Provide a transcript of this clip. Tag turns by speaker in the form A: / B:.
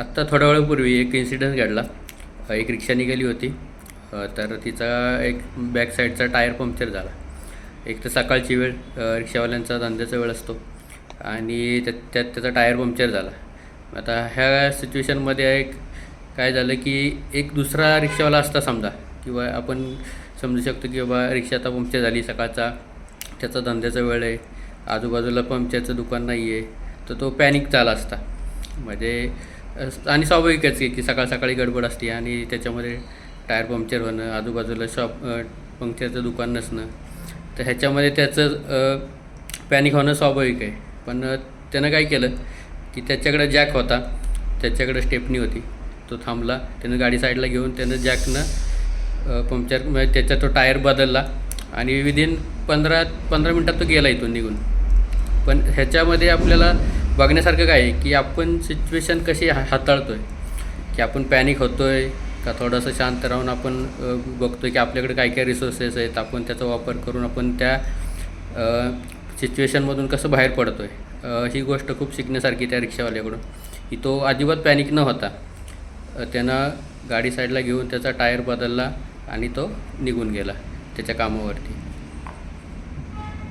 A: आत्ता थोड्या वेळापूर्वी एक इन्सिडंट घडला. एक रिक्षा निघाली होती. तर तिचा एक बॅक साईडचा टायर पंक्चर झाला. एक तर सकाळची वेळ रिक्षावाल्यांचा धंद्याचा वेळ असतो. आणि त्यात त्यात त्याचा टायर पंक्चर झाला. आता ह्या सिच्युएशनमध्ये एक काय झालं की एक दुसरा रिक्षावाला असता समजा किंवा आपण समजू शकतो की बाबा रिक्षा आता पंक्चर झाली सकाळचा त्याचा धंद्याचा वेळ आहे आजूबाजूला पंक्चरचं दुकान नाही आहे तर तो पॅनिक झाला असता. म्हणजे आणि स्वाभाविकच आहे की सकाळ सकाळी गडबड असते आणि त्याच्यामध्ये टायर पंक्चर होणं आजूबाजूला शॉप पंक्चरचं दुकान नसणं तर ह्याच्यामध्ये त्याचं पॅनिक होणं स्वाभाविक आहे. पण त्यानं काय केलं की त्याच्याकडे जॅक होता त्याच्याकडे स्टेपनी होती. तो थांबला त्यानं गाडी साईडला घेऊन त्यानं जॅकनं पंक्चर म्हणजे त्याचा तो टायर बदलला आणि विदिन पंधरा पंधरा मिनटात तो गेला इथून निघून. पण ह्याच्यामध्ये आपल्याला बघण्यासारखं काय आहे की आपण सिच्युएशन कशी हा हाताळतो आहे की आपण पॅनिक होतो आहे का थोडंसं शांत राहून आपण बघतो की आपल्याकडे काय काय रिसोर्सेस आहेत आपण त्याचा वापर करून आपण त्या सिच्युएशनमधून कसं बाहेर पडतो आहे ही गोष्ट खूप शिकण्यासारखी त्या रिक्षावाल्याकडून. की तो अजिबात पॅनिक न होता त्यानं गाडी साईडला घेऊन त्याचा टायर बदलला आणि तो निघून गेला त्याच्या कामावरती.